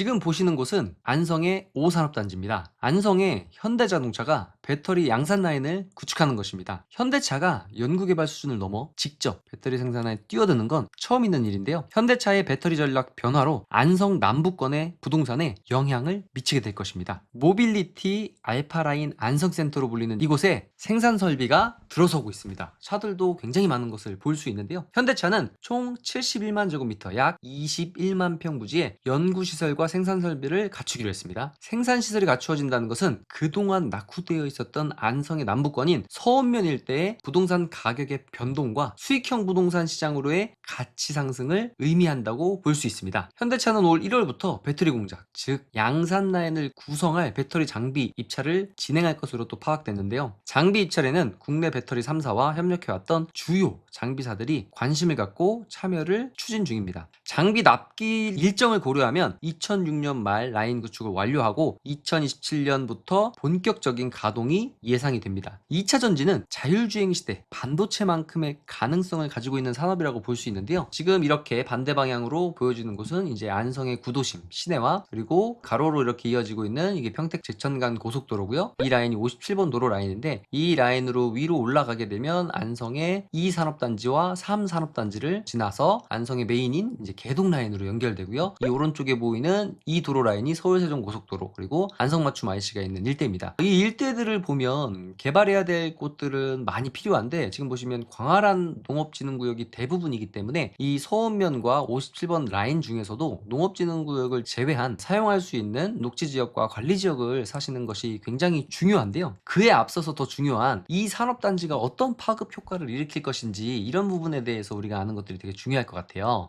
지금 보시는 곳은 안성의 5산업단지입니다. 안성에 현대자동차가 배터리 양산 라인을 구축하는 것입니다. 현대차가 연구개발 수준을 넘어 직접 배터리 생산에 뛰어드는 건 처음 있는 일인데요. 현대차의 배터리 전략 변화로 안성 남부권의 부동산에 영향을 미치게 될 것입니다. 모빌리티 알파라인 안성센터로 불리는 이곳에 생산 설비가 들어서고 있습니다. 차들도 굉장히 많은 것을 볼 수 있는데요. 현대차는 총 71만 제곱미터 약 21만 평 부지에 연구시설과 생산 설비를 갖추기로 했습니다. 생산 시설이 갖추어진다는 것은 그동안 낙후되어 있었던 안성의 남부권인 서원면 일대의 부동산 가격의 변동과 수익형 부동산 시장으로의 가치 상승을 의미한다고 볼 수 있습니다. 현대차는 올 1월부터 배터리 공장, 즉 양산 라인을 구성할 배터리 장비 입찰을 진행할 것으로 또 파악됐는데요. 장비 입찰에는 국내 배터리 3사와 협력해왔던 주요 장비사들이 관심을 갖고 참여를 추진 중입니다. 장비 납기 일정을 고려하면 2006년 말 라인 구축을 완료하고 2027년부터 본격적인 가동이 예상이 됩니다. 2차 전지는 자율주행 시대 반도체만큼의 가능성을 가지고 있는 산업이라고 볼 수 있는데요. 지금 이렇게 반대 방향으로 보여지는 곳은 이제 안성의 구도심 시내와 그리고 가로로 이렇게 이어지고 있는 이게 평택 제천간 고속도로고요. 이 라인이 57번 도로 라인인데 이 라인으로 위로 올라가게 되면 안성의 2산업단지와 3산업단지를 지나서 안성의 메인인 이제 개동 라인으로 연결되고요. 이 오른쪽에 보이는 이 도로 라인이 서울 세종 고속도로 그리고 안성 맞춤 IC가 있는 일대입니다. 이 일대들을 보면 개발해야 될 곳들은 많이 필요한데 지금 보시면 광활한 농업진흥구역이 대부분이기 때문에 이 서원면과 57번 라인 중에서도 농업진흥구역을 제외한 사용할 수 있는 녹지지역과 관리지역을 사시는 것이 굉장히 중요한데요. 그에 앞서서 더 중요한 이 산업단지가 어떤 파급 효과를 일으킬 것인지 이런 부분에 대해서 우리가 아는 것들이 되게 중요할 것 같아요.